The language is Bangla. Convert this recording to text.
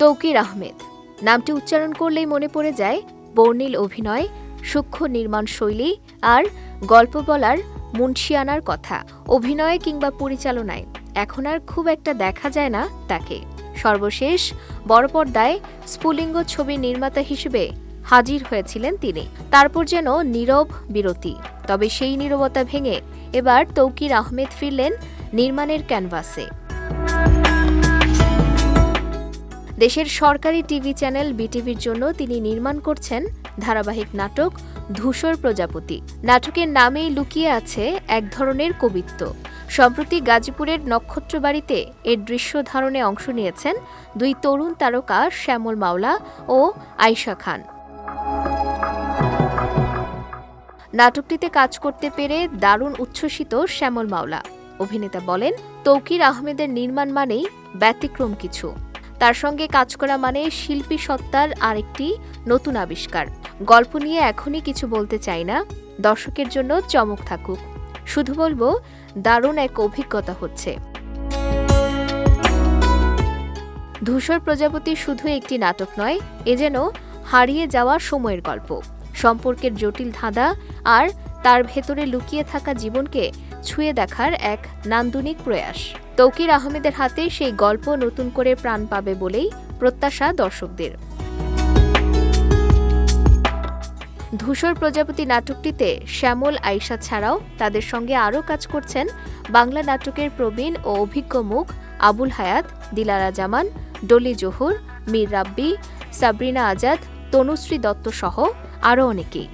তৌকির আহমেদ। নামটি উচ্চারণ করলেই মনে পড়ে যায়, বর্ণিল অভিনয়, সূক্ষ্ম নির্মাণ শৈলী আর গল্প বলার মুন্সিয়ানার কথা, অভিনয়ে কিংবা পরিচালনায়। এখন আর খুব একটা দেখা যায় না তাকে। সর্বশেষ বড় পর্দায় স্ফুলিঙ্গ ছবি নির্মাতা হিসেবে হাজির হয়েছিলেন তিনি। তারপর যেন নীরব বিরতি, তবে সেই নীরবতা ভেঙে এবার তৌকির আহমেদ ফিরলেন নির্মাণের ক্যানভাসে। দেশের সরকারি টিভি চ্যানেল বিটিভির জন্য তিনি নির্মাণ করছেন ধারাবাহিক নাটক ধূসর প্রজাপতি। নাটকের নামেই লুকিয়ে আছে এক ধরনের কবিত্ব। সম্প্রতি গাজীপুরের নক্ষত্রবাড়িতে এর দৃশ্য ধারণে অংশ নিয়েছেন দুই তরুণ তারকা শ্যামল মাওলা ও আয়শা খান। নাটকটিতে কাজ করতে পেরে দারুণ উচ্ছ্বসিত শ্যামল মাওলা। অভিনেতা বলেন, তৌকির আহমেদের নির্মাণ মানেই ব্যতিক্রম কিছু। তার সঙ্গে কাজ করা মানে শিল্পী সত্তার আরেকটি নতুন আবিষ্কার। গল্প নিয়ে এখনই কিছু বলতে চাই না, দর্শকের জন্য চমক থাকুক। শুধু বলব, দারুণ এক অভিজ্ঞতা হচ্ছে। ধূসর প্রজাপতি শুধু একটি নাটক নয়, এ যেন হারিয়ে যাওয়া সময়ের গল্প। সম্পর্কের জটিল ধাঁধা আর তার ভেতরে লুকিয়ে থাকা জীবনকে ছুঁয়ে দেখার এক নান্দনিক প্রয়াস। তৌকির আহমেদের হাতে সেই গল্প নতুন করে প্রাণ পাবে বলেই প্রত্যাশা দর্শকদের। ধূসর প্রজাপতি নাটকটিতে শ্যামল, আয়শা ছাড়াও তাদের সঙ্গে আরও কাজ করছেন বাংলা নাটকের প্রবীণ ও অভিজ্ঞ মুখ আবুল হায়াত, দিলারা জামান, ডলি জহুর, মীর রাব্বি, সাবরিনা আজাদ, তনুশ্রী দত্ত সহ আরও অনেকেই।